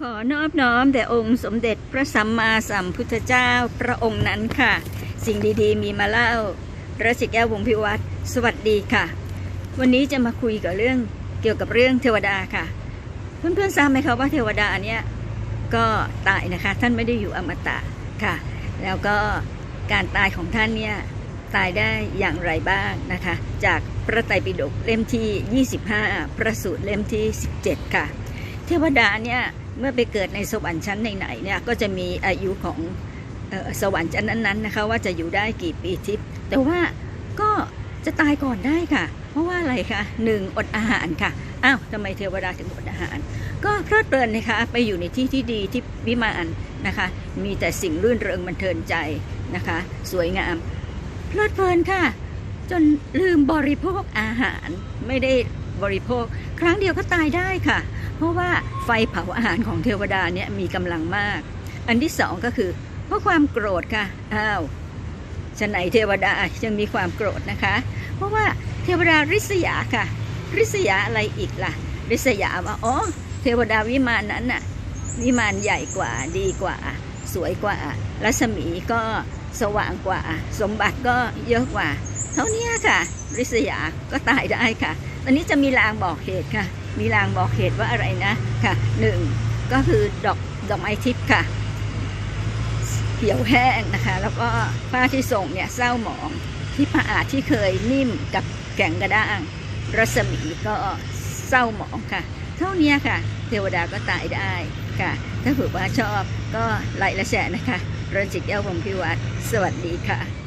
ขอนอบน้อมแด่องค์สมเด็จพระสัมมาสัมพุทธเจ้าพระองค์นั้นค่ะ สิ่งดีๆ มีมาเล่ารัชแก้ววงพิวัตรสวัสดีค่ะ วันนี้จะมาคุยกับเรื่องเกี่ยวกับเรื่องเทวดาค่ะ เพื่อนๆทราบไหมคะว่าเทวดาเนี่ยก็ตายนะคะท่านไม่ได้อยู่อมตะค่ะ แล้วก็การตายของท่านเนี่ยตายได้อย่างไรบ้างนะคะ จากพระไตรปิฎกเล่มที่ 25 พระสูตรเล่มที่ 17 ค่ะ เทวดาเนี่ยเมื่อไปเกิดในสวรรค์ชั้นไหนๆเนี่ยก็จะมีอายุของสวรรค์ชั้นนั้นๆนะคะว่าจะอยู่ได้กี่ปีทิพย์แต่ว่าก็จะตายก่อนได้ค่ะ เพราะว่าอะไรคะหนึ่งอดอาหารค่ะอ้าวทำไมเทวดาถึงอดอาหาร ก็เพลิดเพลินนะคะไปอยู่ในที่ที่ดีที่วิมานนะคะ มีแต่สิ่งรื่นเริงบันเทิงใจนะคะ สวยงาม เพลิดเพลินค่ะ จนลืมบริโภคอาหารไม่ได้บริโภค ครั้งเดียวก็ตายได้ค่ะ เพราะว่าไฟเผาอาหารของเทวดาเนี่ยมีกำลังมาก อันที่สองก็คือ เพราะความโกรธค่ะอ้าวฉะไหนเทวดายังมีความโกรธนะคะ เพราะว่าเทวดาริษยาค่ะ ริษยาอะไรอีกล่ะ ริษยาว่าอ๋อเทวดาวิมานนั้นน่ะวิมานใหญ่กว่าดีกว่า สวยกว่ารัศมีก็สว่างกว่า สมบัติก็เยอะกว่า เท่านี้ค่ะ ริษยาก็ตายได้ค่ะ อันนี้จะมีลางบอกเหตุค่ะ มีลางบอกเหตุว่าอะไรนะค่ะหนึ่งก็คือดอกดอกไม้ทิพย์ค่ะเหี่ยวแห้งนะคะ แล้วก็ผ้าที่ส่งเนี่ยเศร้าหมองที่ผ้าอาดที่เคยนิ่มกับแก่งกระด้าง รัศมีก็เศร้าหมองค่ะ เท่านี้ค่ะ เทวดาก็ตายได้ค่ะ ถ้าเผื่อว่าชอบก็ไลค์และแชร์นะคะรจิตแก้ววงพิวัตรสวัสดีค่ะ